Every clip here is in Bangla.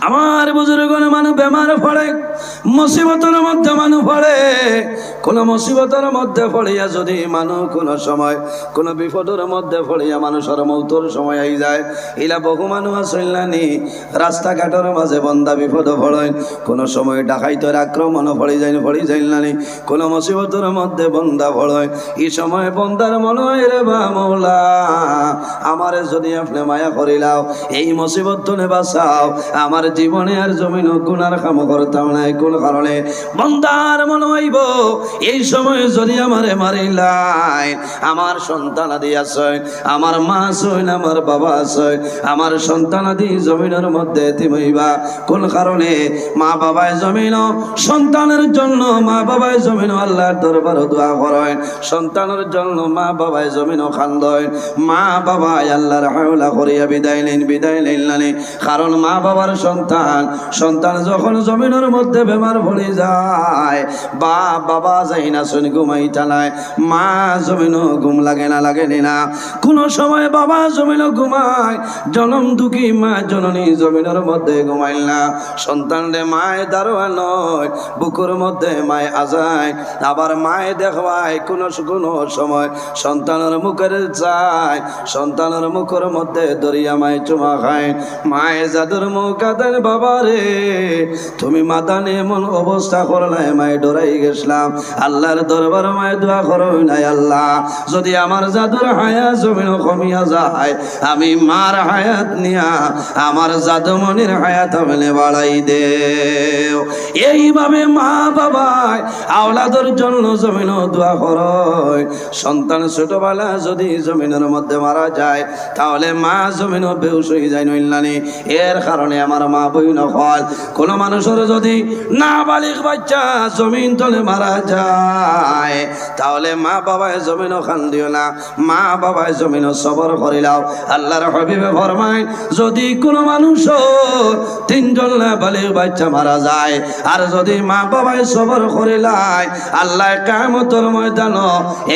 আমার বুজুর্গ মানুষ বেমার পড়ে মুসিবতের মধ্যে মানুষ পড়ে। কোন মুসিবতের মধ্যে পড়িয়া যদি মানুষ কোন সময়, কোন বিপদের মধ্যে পড়িয়া মানুষের মৌতর সময় আই যায়, ইলা বহু মানুষ আসইলানি, রাস্তাঘাটের মাঝে বন্দা বিপদ পড়েন, কোন সময় ডাকাইতের আক্রমণ পড়ে যায় পড়ে যাইলানি, কোন মুসিবতের মধ্যে বন্দা পড়েন এই সময় বন্দার মনে রে বা মৌলা, আমারে যদি আপনি মায়া করিলাও, এই মুসিবত তুমি বাঁচাও, আমার জীবনে আর জমিন গুনার কাম করতাম না কোন কারণে বন্দার মনে হইব এই সময় যদি আমারে মারিলাই, আমার সন্তান আদি আছে, আমার মা আছে, আমার বাবা আছে, আমার সন্তান আদি জমিনের মধ্যে তিমইবা কোন কারণে? মা বাবায় জমিন, সন্তানের জন্য মা বাবায় জমিন আল্লাহর দরবার দোয়া করেন। সন্তানের জন্য মা বাবায় জমিন খান্দয় মা বাবায় আল্লাহর হাওলা করিয়া বিদায় নেন বিদায় নেন। কারণ মা বাবার সন্তান সন্তান যখন জমিনের মধ্যে বেমার পড়ে যায়, বা বাবা যাই না শুন ঘুমাই টানায় মা জমিন ঘুম লাগে না লাগে না কোন সময় বাবা জমিন ঘুমায়, জনম দুঃখী মা জননী জমিনের মধ্যে ঘুমাইল না। সন্তান রে মায় দারোয়া নয়, বুকুর মধ্যে মায় আজায়। আবার মায় দেখবায় কোন কোন সময়, সন্তানের মুখের চায় সন্তানের মুখের মধ্যে দরিয়া মায় চুমা খায়। মায়ে জাদুর মুখ আদেন বাবা রে, তুমি মাদানে এমন অবস্থা করলাই মায় ডরাই গেছিলাম আল্লাহর দরবার মায় দোয়া করো, নাই আল্লাহ। যদি আমার জাদুর হায়া জমিন কমিয়া যায়, আমি মার হায়াত নিয়া আমার জাদুমনির হায়াত আমলে বাড়াই দে এইভাবে মা বাবায়, আওলাদের জন্য জমিন দোয়া করয় সন্তান ছোটবেলা যদি জমিনের মধ্যে মারা যায়, তাহলে মা জমিন বেউস হয়ে যায় নইলানি এর কারণে আমার মা বই নকল কোনো মানুষের যদি না বালিক বাচ্চা জমিন তলে মারা যায় তাহলে মা বাবায় জমিন খান দিও না। মা বাবায় জমিন সবর করিলাও আল্লাহর হবিবে ফরমায়, যদি কোনো মানুষ তিনজন না বালিক বাচ্চা মারা যায়, আর যদি মা বাবায় সবর করিলাই আল্লাহ কামতর ময়দান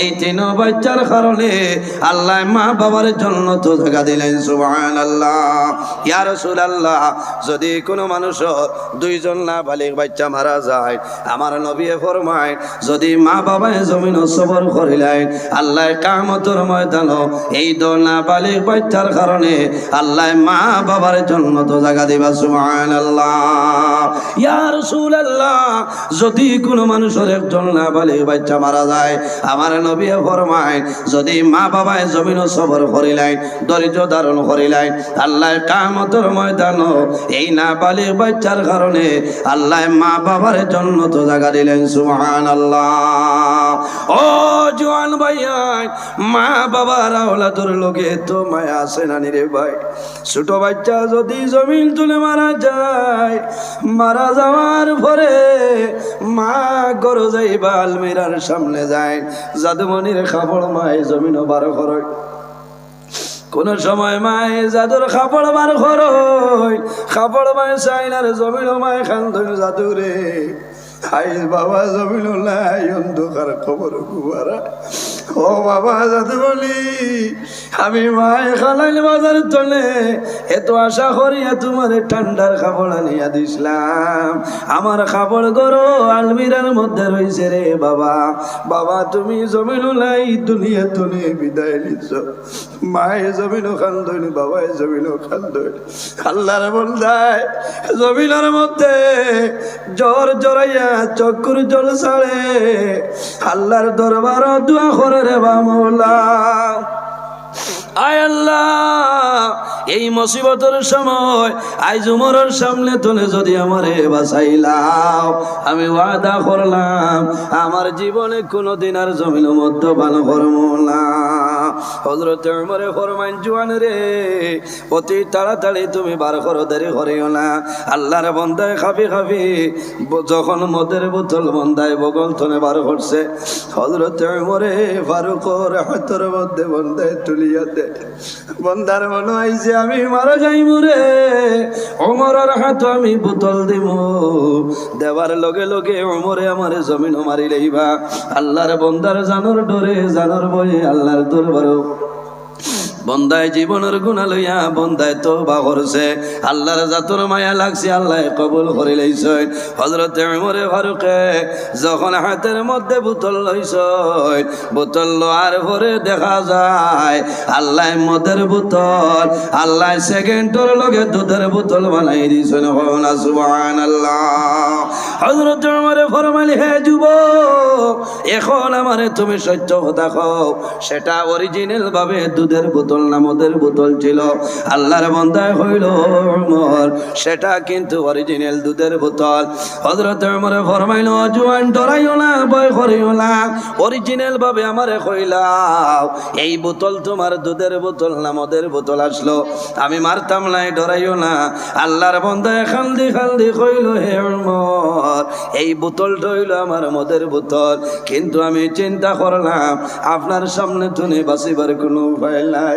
এই তিন বাচ্চার কারণে আল্লাহ মা বাবার জন্য তো জায়গা দিলেন সুবহান আল্লাহ ইয়া রাসূলুল্লাহ, যদি কোনো মানুষ দুইজন না বালিক বাচ্চা মারা যায়, আমার নবী ফরমায় যদি মা বাবায় জমিন সবর করিলেন আল্লাহ কামতর ময়দান এই দো না বালিক বাচ্চার কারণে আল্লাহ মা বাবার জন্য তো জায়গা দিবা সুবহান আল্লাহ যদি কোনো মানুষের একজন না বালিক বাচ্চা মারা যায়, আমার নবী ফরমায় যদি মা বাবায় জমিন সবর করিলাই ধৈর্য ধারণ করিলাই আল্লাহ কামতর ময়দান এই না বালিক বাচ্চার কারণে আল্লাহ মা বাবার জন্য তো জায়গা দিলেন সুবহান আল্লাহ। ও জোয়ান ভাইয়াই মা বাবার আওলাদুর লোকে তো মায়া আছে না রে ভাই? ছোট বাচ্চা যদি জমিন তুলে মারা যায়, মারা যাওয়ার পরে মা গরো যাইবা মেরার সামনে যায়। জাদুমনির খাবড় মায় জমিন বারো করয় কোন সময় মায়ে জাদুর খাপড় মার ঘর খাপড় মায়ে চাইনার জমিন মায়ে খান্ত জাদুরে। হাই বাবা জমিন অন্ধকার, খবর কুমারা ও বাবা যাতে বলি আমি মায়ে খালাইল বাজার তলে এত আশা করিয়া তোমার ঠান্ডার খাবড় আনিয়া দিছিলাম। আমার খাবড় গরো আলমিরার মধ্যে রয়েছে রে বাবা। বাবা, তুমি জমিন নাই দুনিয়া তুলে বিদায় নিচ্ছ। মায়ে জমিন খান দইনি বাবাই জমিন খান দইনি আল্লাহর বন্ধায় জমিনের মধ্যে জ্বর জড়াইয়া চক্কুর জল ছাড়ে। আল্লাহর দরবার দোয়া করে রে বামলা আয় আল্লাহ, এই মুসিবতের সময় আই উমরের সামনে তুলে যদি আমারে বাঁচাইলাম আমি ওয়াদা করলাম, আমার জীবনে কোনো দিন আর জমিন মধ্য ভালো করমলাম হজরত উমরে ফরমান, জুয়ান রে, অতি তাড়াতাড়ি তুমি বার করো, দেরি করিও না। আল্লাহর বন্দায় খাবি খাবি যখন মদের বোতল বন্দায় বগল থনে বার করছে হজরত উমরে ফারুকর হাতের মধ্যে বন্দায় তুলিয়া দে। বন্দার মনে আইছে আমি মারা যাই মুরে অমরের হাত আমি বোতল দিব দেওয়ার লগে লগে অমরে আমার জমিন মারি লইবা আল্লাহর বন্দার জানোর ডরে, জানোর বয়ে আল্লাহর দরবারও Hello. বন্দায় জীবনের গুণা লইয়া বন্দায় তো বা করছে। আল্লাহর জাতর মায়া লাগছে, আল্লাহ কবুল করে লইছ হজরত উমরে ফারুকে যখন হাতের মধ্যে বোতল লইছ বোতল লোয়ার পরে দেখা যায়, আল্লাহ মদের বোতল, আল্লাহ সেকেন্ডর লগে দুধের বোতল বানাই দিছেন হনা সুবহানাল্লাহ। হযরত উমরে ফরমাইল, হে যুবক, এখন আমারে তুমি সত্য কথা কও, সেটা অরিজিনাল ভাবে দুধের বোতল না মদের বোতল ছিল। আল্লাহর বন্দায় হইল উমর। সেটা কিন্তু অরিজিনাল দুধের বোতল। হযরত উমরে ফরমাইল জুয়ান ডরাইও না, ভয় করিও না। অরিজিনাল ভাবে আমারে কইলাও এই বোতল তোমার দুধের বোতল না মদের বোতল আসলো। আমি মারতাম নাই ডরাইও না। আল্লাহর বন্দায় খালদি খালদি কইল, হে উমর, এই বোতলটা হইল আমার মদের বোতল। কিন্তু আমি চিন্তা করলাম, আপনার সামনে তুমি বাঁচিবার কোনো উপায় নাই।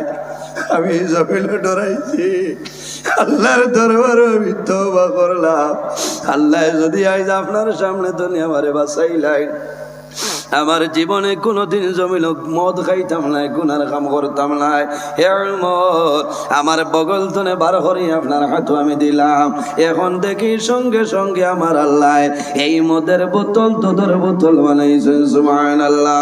আমি জমিলে ডরাইছি। আল্লাহর দরবার আমি তওবা করলাম। আল্লাহ যদি আইজ আপনার সামনে তুমি আমারে বাঁচাইলাই আমার জীবনে কোনোদিন জমিল মদ খাইতাম নাই, গুনার কাম করতাম নাই। আমার বগল তনে বার করি আপনার হাত আমি দিলাম। এখন দেখি সঙ্গে সঙ্গে আমার আল্লাহ এই মদের বোতল, দুধের বোতল বানাইছেন সুমান আল্লাহ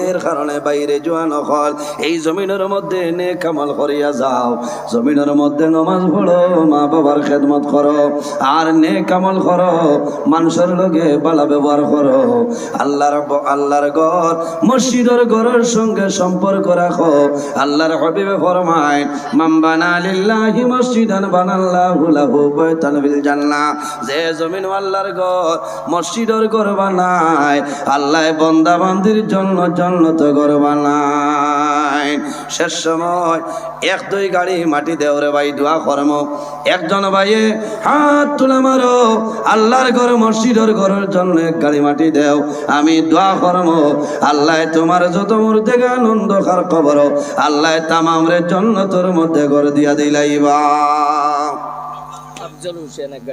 এর কারণে বাইরে জোয়ান হল এই জমিনের মধ্যে নে কামাল করিয়া যাও। জমিনের মধ্যে নমাজ পড়ো মা বাবার খেদমত করো। আর নে কামাল করো, মানুষের লগে বালা ব্যবহার করো। আল্লাহর আল্লাহর ঘর, মসজিদের ঘরের সঙ্গে সম্পর্ক রাখো। আল্লাহর হবিবে ফরমায় মাম বানা লিল্লাহি মসজিদান বানাল্লাহু লাহু বাইতান ফিল জান্নাহ। যে জমিন আল্লাহর ঘর, মসজিদের ঘর বানায়, আল্লাহ বন্দা বান্দির জন্য জন্নত ঘর বানায়। শেষ সময় এক দুই গাড়ি মাটি দেওরে ভাই, দোয়া কর্ম একজন ভাইয়ে হাত তুলে মারো, আল্লাহর ঘর, মসজিদের ঘরের জন্য এক গাড়ি মাটি দেও। আমি দোয়া কর্ম। আল্লাহ তোমার যত মূর্তি আনন্দ খার খবর আল্লাহ তামামরে জন্নতর মধ্যে ঘর দিয়া দিলাইবা।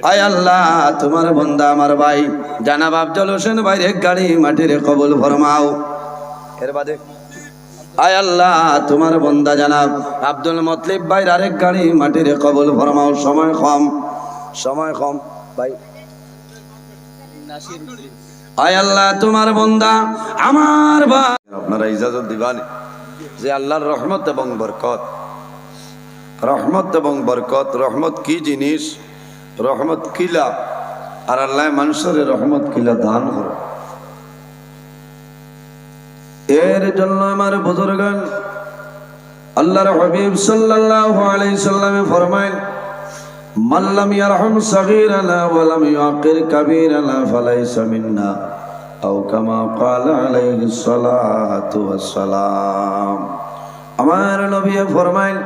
আয় আল্লাহ তোমার বন্দা আমার ভাই। জানাব আফজল হোসেন ভাইয়ের এক গাড়ি মাটিরে কবুল ফরমাও। এর বাদে আয় আল্লাহ তোমার বন্দা জানাব আব্দুল মতলিব ভাইয়ের আরেক গাড়ি মাটিরে কবুল ফরমাও। সময় কম সময় কম ভাই। নাসির আয় আল্লাহ, তোমার বন্দা, আমার ভাই আপনারা ইজাজত দিবানি। যে আল্লাহর রহমত এবং বরকত। রহমত এবং বরকত, রহমত কি জিনিস? রহমত কিলা আর আল্লাহ মানুষের রহমত কিলা দান করো। এর জন্য আমার বুজুর্গান আল্লাহর হাবিব সাল্লাল্লাহু আলাইহি সাল্লামে ফরমায় ইয়ারহাম সাগীরানা ওয়া লাম ইউকির কাবীরানা ফালাইসা মিন্না, আও কামা ক্বালা আলাইহি সালাতু ওয়াস সালাম আমার নবী ফরমায়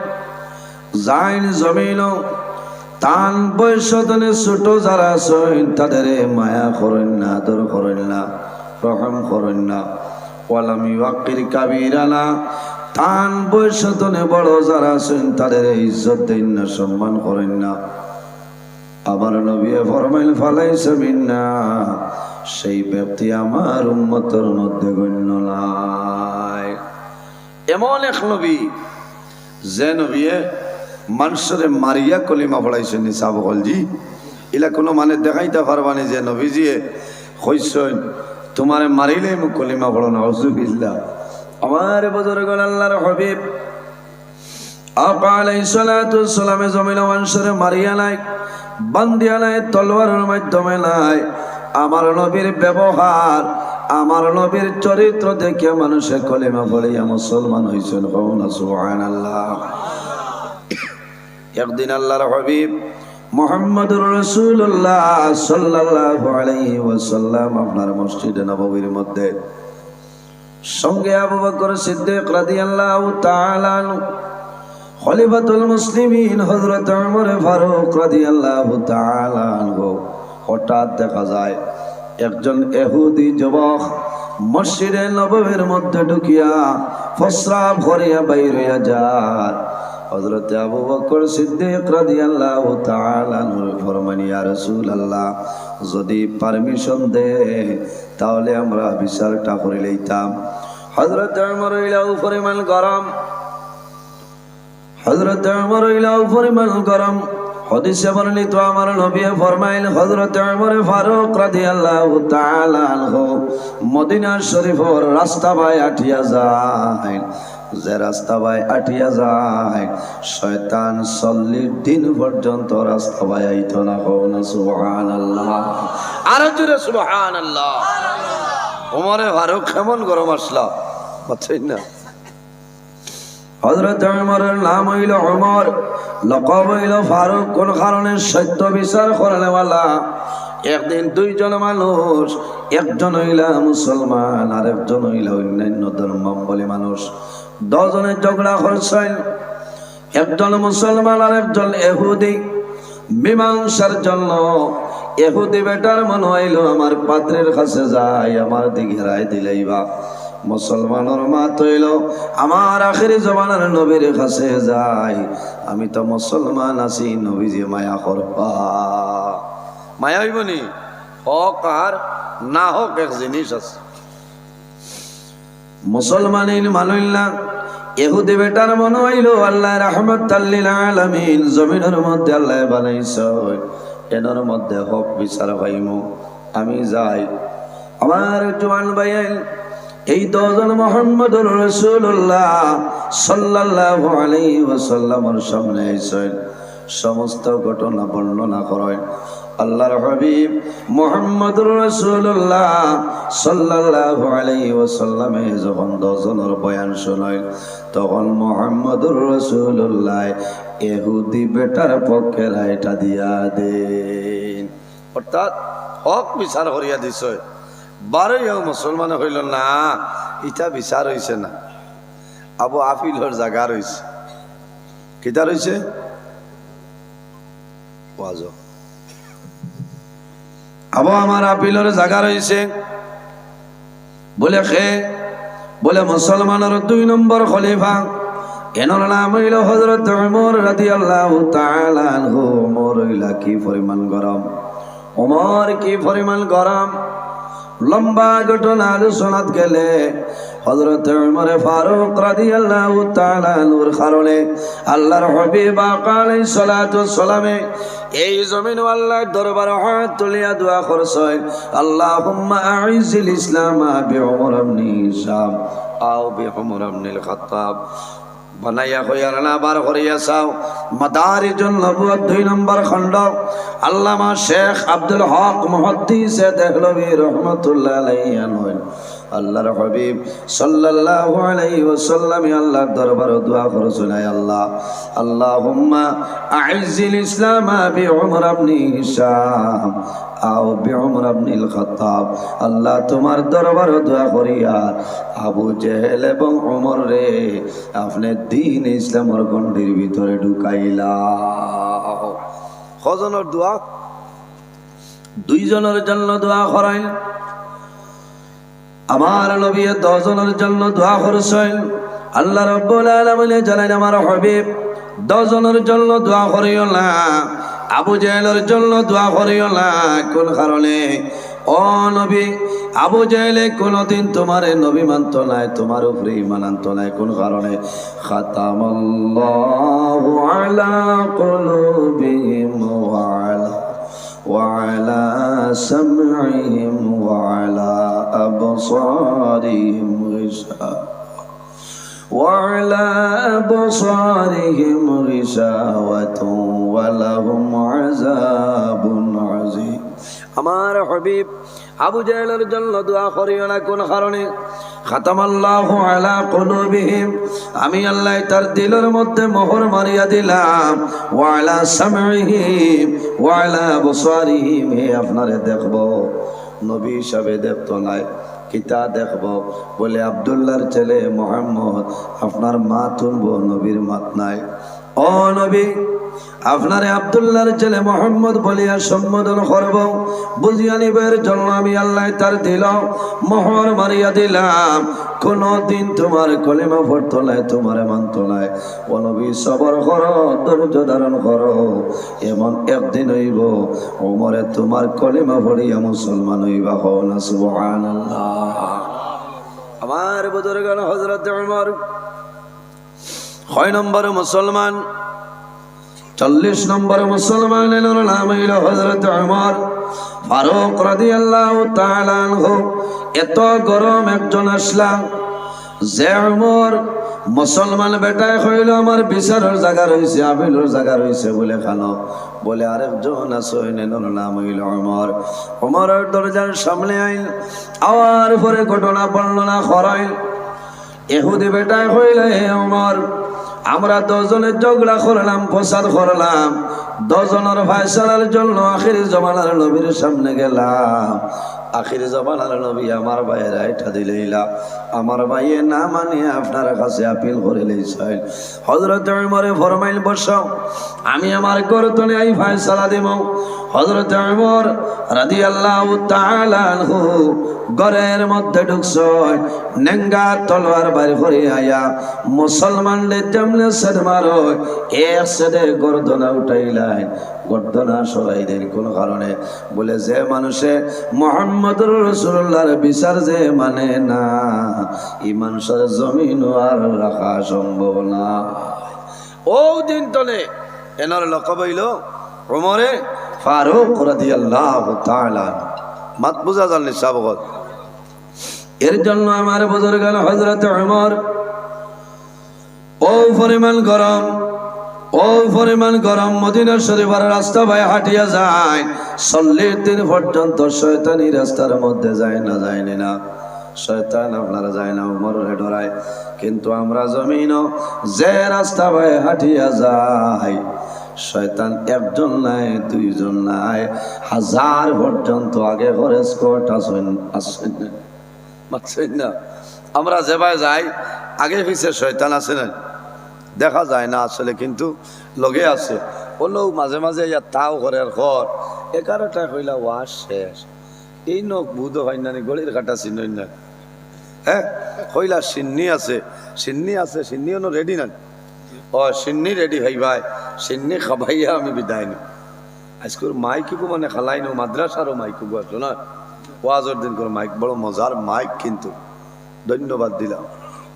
জাইন জমিন তান বৈশতনে ছোট যারা আছেন তাদের মায়া করেন না, আদর করেন না, রহম করেন না। ওয়ালাম ইউকির কাবীরানা তান বৈশতনে বড় যারা আছেন তাদের ইজ্জত দেন না, সম্মান করেন না। আমার নবী ফরমাইল ফালাইছে মিন্না। সেই ব্যক্তি আমার উম্মতের মধ্যে গণ্য নাই। এমন এক নবী, যে নবীয়ে মানুষের মারিয়া কলিমা পড়াইছে নিসাব হলজি। এলা কোনো মানে দেখাইতে পারবানি যে নবীজিয়ে কইসন তোমারে মারিলে মোক কলিমা পড়ো না অসুবিল্লা আমার বজরগ আল্লাহর হবিব, আপা আলাইহিস সালাতু সালামে জমিন মানুষের মারিয়া নাই। বান্দিয়া নাই তলোয়ারের মাধ্যমে নাই। আমার নবীর ব্যবহার, আমার নবীর চরিত্র দেখে মানুষের কলিমা পড়িয়া মুসলমান হয়েছেন হন সুবহানাল্লাহ। একদিন আল্লাহর হাবিব মোহাম্মদুর রসুল্লাহ সাল্লাল্লাহু আলাইহি ওয়াসাল্লাম আপনার মসজিদে নববীর মধ্যে সঙ্গে আবু বকর সিদ্দিক রাদিয়াল্লাহু তাআলা খলিফাতুল মুসলিমিন হযরত ওমর ফারুক রাদিয়াল্লাহু তাআলা আনহু। হঠাৎ দেখা যায়, একজন এহুদি যুবক মসজিদে নববীর মধ্যে ঢুকিয়া ফসরাব ভরিয়া বাইর হইয়া যায়। হযরত আবু বকর সিদ্দিক রাদিয়াল্লাহু তাআলা নূর ফরমান, ইয়া রাসূলুল্লাহ, যদি পারমিশন দে, তাহলে আমরা বিচারটা করে লইতাম। হযরত ওমর ইলা উপরে মান গরম হজরত আমার পরিমাণ গরম। হদিসে বর্ণিত আমার নবী ফরমাইল, হযরত ওমর ফারুক রাদিয়াল্লাহু তাআলা আনহু মদিনা শরীফের রাস্তা বাই আঠিয়া যায়। যে রাস্তা বাই আঠিয়া যায়, শয়তান চল্লিশ দিন পর্যন্ত রাস্তা বাই আইতো না হো না সুবহানাল্লাহ। আর জোরে সুবহানাল্লাহ। ওমরে ফারুক কেমন গরম আসলা? বুঝছেন না। হজরত উমরের নাম হইল উমর। লকব হইল ফারুক। কোন কারণে সত্য বিচার করেওয়ালা একদিন দুইজন মানুষ, একজন হইলা মুসলমান আর একজন হইলা অন্যান্য ধর্মাবলী মানুষ। দশজনের ঝগড়া করছেন। একজন মুসলমান আর একজন এহুদি। মীমাংসার জন্য এহুদি বেটার মনে হইল, আমার পাত্রের কাছে যাই, আমার দিকে রায় দিলেই বা। মুসলমানের মা তৈল আমার আখেরি জমানার নবীর কাছে যাই। আমি তো মুসলমান আছি, নবীজি মায়া করবা। মায়া হইব নি? হক আর না হোক এক জিনিস আছে। মুসলমানিন মানুল্লা এহুদি বেটার মনে হইল, আল্লাহ রহমত আলামিন, জমিনের মধ্যে আল্লাহ বানাইছ, এনার মধ্যে হক বিচার পাইমু আমি যাই। আমার জোয়ান ভাইয়ের এই দজন মোহাম্মদুর রসুল্লাহ সাল্লাল্লাহু আলাইহি ওয়াসাল্লামের সামনে আইছেন সমস্ত ঘটনা বর্ণনা করেন। আল্লাহর হাবিব মোহাম্মদুর রসুল্লাহ সাল্লাল্লাহু আলাইহি ওয়াসাল্লামে যখন দজনের বয়ান শোনায় তখন মোহাম্মদুর রসুল্লাহ এহুদি বেটার পক্ষে রায়টা দিয়া দেন। অর্থাৎ হক বিচার করিয়া দিছে। বারোই মুসলমানে হইল না, ইটা বিচার হইছে না। আবু আফিলর জায়গা কিতা রইছে? ওয়াজ আবু আমার আপিলর জায়গা রইছে। বলে খে, বলে মুসলমানের দুই নম্বর খলিফা। এনর নাম হইল হজরত উমর রাদিয়াল্লাহু তাআলা উমর হইলা কি পরিমাণ গরম উমর কি পরিমাণ গরম লম্বা ঘটনা আলোচনাত গেলে হযরত উমর ফারুক রাদিয়াল্লাহু তাআলা নূর কারণে আল্লাহর হাবিব আলাইহিস সালাতু সালামে এই জমিন আল্লাহর দরবারে হাত তুলিয়া দোয়া করছেন, আল্লাহুম্মা আইজিল ইসলাম বিউমর ইবনে হিশাম, আও বিউমর ইবনে খাত্তাব। বানাইয়া হইয়ার রানা বার করিয়া চাও। মাদারিজুল নবুয়ত দুই নম্বর খণ্ড। আল্লামা শেখ আব্দুল হক মুহাদ্দিসে দেখলবি রহমাতুল্লাহ আলাইহি আনহু আল্লাহর হাবিব সাল্লাল্লাহু আলাইহি ওয়াসাল্লাম আল্লাহর দরবারে দোয়া করেছেন আয় আল্লাহ। আল্লাহুম্মা আইজিল ইসলাম বিউমর ইবনে হিশাম আও বিউমর ইবনে খাত্তাব আল্লাহ তোমার দরবারে দোয়া করিয়া আবু জেহেল এবং ওমর রে, আপনি দিন ইসলামের গণ্ডির ভিতরে ঢুকাইলা কজনের দোয়া? দুইজনের জন্য দোয়া করাইল। আমার নবী দশজনের জন্য দোয়া করছেন। আল্লাহ রব্বুল আলামিনে জানেন আমার হাবিব, দশজনের জন্য দোয়া করিও না, আবু জেহেলের জন্য দোয়া করিও না। কোন কারণে? ও নবী, আবু জেহেলে কোনদিন তোমার নবী মানত নাই, তোমার উপরে ইমান আনত নাই। কোন কারণে? খাতামাল্লাহু আলা কুলুবিহিম ওয়া আলা وعلى سمعهم وعلى أبصارهم غشاوة وعلى أبصارهم غشاوة ولهم عذاب عظيم আমার হাবিব আবু জাহেলের জন্য দোয়া করিও না, কোন কারণে? খাতামাল্লাহু আলা কুলুবিহিম। আমি আল্লাহ তার দিলের মধ্যে মোহর মারিয়া দিলাম। ওয়া আলা সামঈহিম, ওয়া আলা বসারিহিম। হে আপনারে দেখব, নবী হিসাবে দেখতো নাই, কিতা দেখব? বলে, আব্দুল্লাহর ছেলে মোহাম্মদ, আপনার মা তুলব, নবীর মাত নাই। ও নবী আপনারে আব্দুল্লাহর ছেলে মোহাম্মদ বলিয়া সম্বোধন করব। বুঝিয়া নিবের জন্য আমি আল্লাহ তার দিল, মোহর মারিয়া দিলাম। কোনো দিন তোমার কলিমা পড়তো নাই তোমার মানত নাই অনবী সবর করো, ধৈর্য ধারণ করো। এমন একদিন হইব, ওমরে তোমার কলিমা পড়িয়া মুসলমান হইবা হও না, সুবহানাল্লাহ। আমার বুজুর্গান হযরত উমর, ছয় নম্বর মুসলমান চল্লিশ নম্বর মুসলমান এনার নাম হইল হজরত উমর। ফারুক রাদিয়াল্লাহু আল্লাহ এত গরম একজন আসলাম যে উমর, মুসলমান বেটায় হইল আমার বিচারের জায়গা রয়েছে আবিলের জায়গা রয়েছে বলে খানো বলে, আরেকজন এনার নাম হইল উমর। উমরের দরজার সামনে আইল। আওয়ার পরে ঘটনা বর্ণনা করাইল এহুদি বেটায় হইলে হে উমর। আমরা দশজনের ঝগড়া করলাম, প্রসাদ করলাম। দশজনের ফায়সালার জন্য আখির জমানার নবীর সামনে গেলাম। আখির জমানার নবী আমার ভাইয়েরা এটা দিলেইলা আমার ভাইয়ে না মানিয়ে আপনার কাছে আপিল করে লইছেন হজরত মরে ফরমাইল, বস। আমি আমার করতনে এই ফায়সালা দিব। হজরত উমর রাদিয়াল্লাহু তাআলা আনহু ঘরের মধ্যে ঢুকছ নেঙ্গা তলোয়ার বাড়ি করে আয়া, মুসলমানদের যেমনে সেদ মারো, এক সেদে গর্দনা উঠাইলাই গর্দনা সরাই দেন কোন কারণে। বলে, যে মানুষে মোহাম্মদুর রসুল্লাহর বিচার যে মানে না এই মানুষের জমিন আর রাখা সম্ভব না। ও দিন তলে এনার লক্ষ্য বইল ওমরে ফারুক রাদিয়াল্লাহু তাআলা মাত বুঝা জানলি সাবগত। এর জন্য আমার বুজুর্গ হজরত উমর, ও পরিমাণ গরম, ও পরিমাণ গরম মদিনা শরীফের রাস্তা ভাই হাঁটিয়া যায়। চল্লিশ দিন পর্যন্ত শয়তানি রাস্তার মধ্যে যায় না যায়নি না শয়তান আপনারা যায় না উমরে ডরায়। কিন্তু আমরা জমিন যে রাস্তা ভাই হাঁটিয়া যায়। শয়তান একজন নাই, দুইজন নাই। হাজার পর্যন্ত আগে করে স্কট আসেন আসেন। না। আমরা যেভাবে যাই, আগে পিছে শয়তান আছে না দেখা যায় না আসলে, কিন্তু লগে আছে। হলেও মাঝে মাঝে ইয়া তাও করে আর ঘর এগারোটা হইলা ওয়াশ শেষ। এই নখ বুধ হয় না গলির কাটা চিনই না? হ্যাঁ হইলা সিন্নি আছে। সিন্নি আছে সিন্নি রেডি না ও, সিন্নি রেডি ভাই ভাই। সিন্নি খাবাইয়া আমি বিদায় নি আজকের মাইকিকু মানে খালাই নো মাদ্রাসারও মাইকিকু আসলো না? ওয়াজের দিন করে মাইক, বড় মজার মাইক কিন্তু। ধন্যবাদ দিলাম।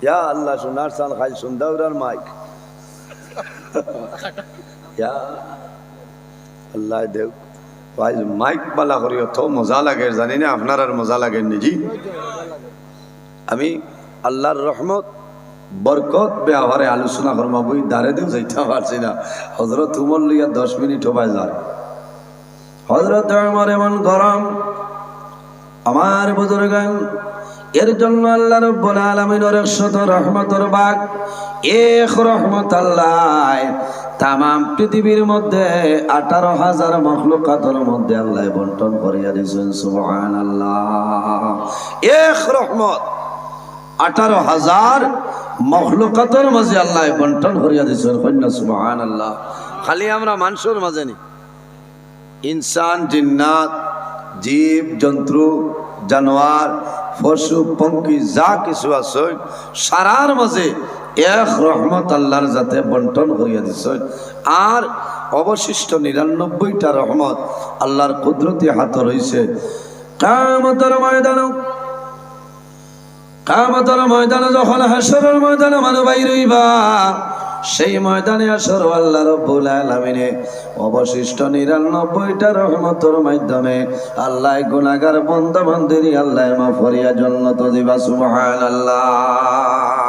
ইয়া আল্লাহ সোনার সাল খাই সুন্দাউরার মাইক। ইয়া আল্লাহ দেব ভাই, মাইক বালা করি অত মজা লাগে জানি না আপনার আর মজা লাগে নিজি আমি আল্লাহর রহমত বরকত ব্যবহারে আলোচনা করব বই দাঁড়ে দেও, যাইতে পারছি না। হজরত উমর লিয়া দশ মিনিট হবাই যায় হজরত আমার এমন গরম, আমার বুজুর্গান এর জন্য আল্লাহ রব্বুল আলামিনের একশত রহমতের বাগ এক রহমত আল্লাহ তাম পৃথিবীর মধ্যে আঠারো হাজার মখলুকাতের মধ্যে আল্লাহ বন্টন করিয়া দিয়েছেন সুবহান আল্লাহ এক রহমত, আঠারো হাজার মখলুকাতের মাঝে আল্লাহ বন্টন করিয়া দিয়েছেন কন্যা আল্লাহ খালি আমরা মানুষের মাঝে নেই ইনসান, জিন্নাত, জীব, জন্তু, জানোয়ার, পশু, পঙ্কি, যা কিছু আছে, সারার মাঝে এক রহমত আল্লাহর যাতে বন্টন করিয়া দিছে। আর অবশিষ্ট নিরানব্বইটা রহমত আল্লাহর কুদরতি হাত রয়েছে কামতর ময়দান কামতর ময়দানে যখন হাসরের ময়দানে মানু বাইরইবা সেই ময়দানে আসর আল্লাহ রব্বুল আলামিনে অবশিষ্ট নিরানব্বইটা রহমতর মাধ্যমে আল্লাহ গুনাগার বন্ধ মন্দির আল্লাহ মা ফরিয়া জন্য তো দিবা, সুবহানাল্লাহ।